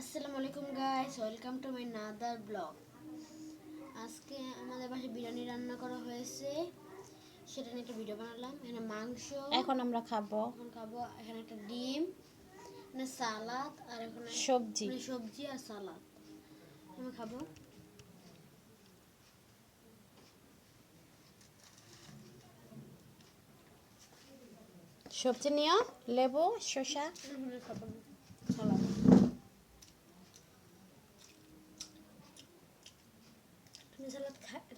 আসসালামু আলাইকুম guys welcome to my another blog আজকে আমাদের বাসায় বিরিয়ানি রান্না করা হয়েছে। সেটা নিয়ে একটা ভিডিও বানালাম। এখানে মাংস। এখন আমরা খাব। এখন খাব এখানে একটা ডিম এখানে সালাদ আর এখানে সবজি। মানে সবজি আর সালাদ। আমি খাব। সবজি নিও লেবু শসা। খাব সালাদ আমি সালাদ খাই এত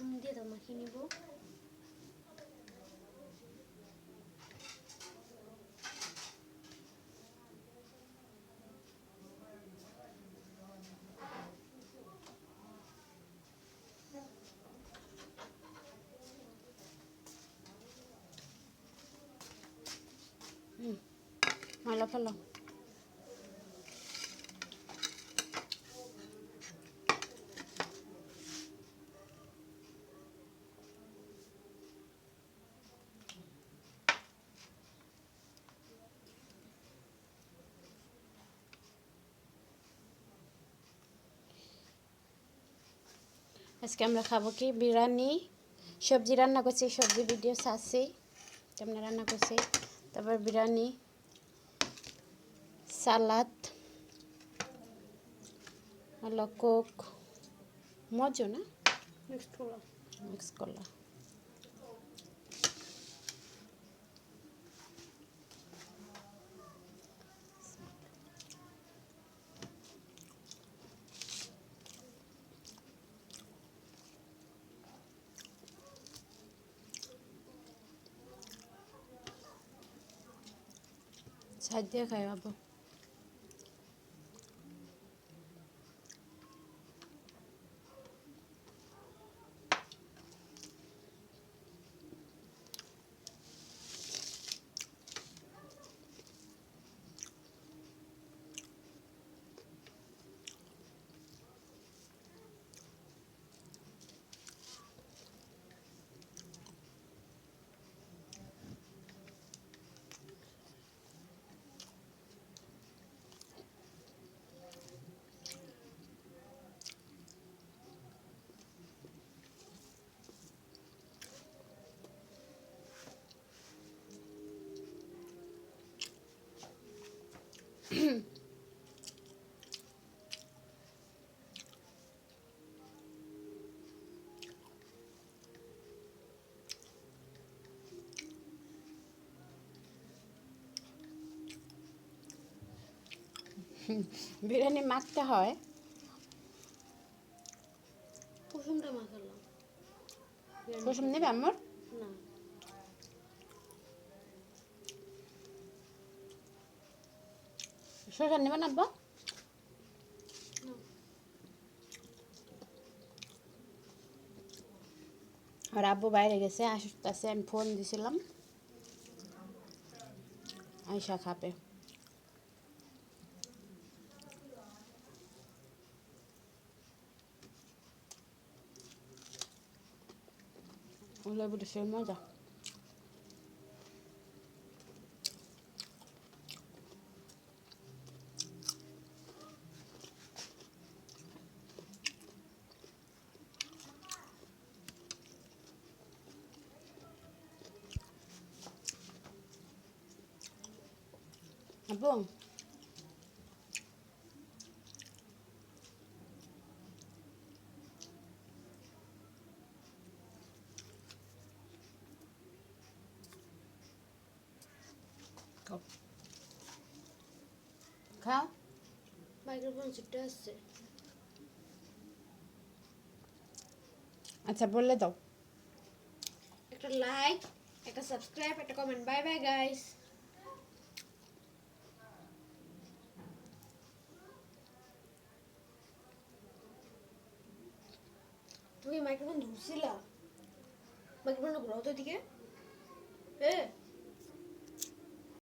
কুসুম দিয়ে তো মাখিয়ে নিব ময়লা ফেলো আজকে আমরা খাব কি? বিরিয়ানি। সবজি রান্না করছি সবজি ভিডিও আছে কেমন রান্না করছি? তারপর বিরিয়ানি সালাদ হলো কোক মজো না? মিক্স হলো মিক্স করলা সাইড দিয়ে খাই বাবু বিরিয়ানি মাখতে হয়। কুসুমটা মাখালাম। কুসুম নেবে আমার না শসা নেবে না আব্বা না। আর আব্বু বাইরে গেছে আসতে আমি ফোন দিছিলাম আয়সা খাবে লেবু সে মজা খাও খাও মাইক্রোফোন চিপটা আসছে। আচ্ছা বললে দাও। একটা লাইক একটা সাবস্ক্রাইব একটা কমেন্ট বাই বাই গাইস তুমি মাইক্রোফোন ধরছিলা মাইক্রোফোনটা ঘোরাও তো দিকে এ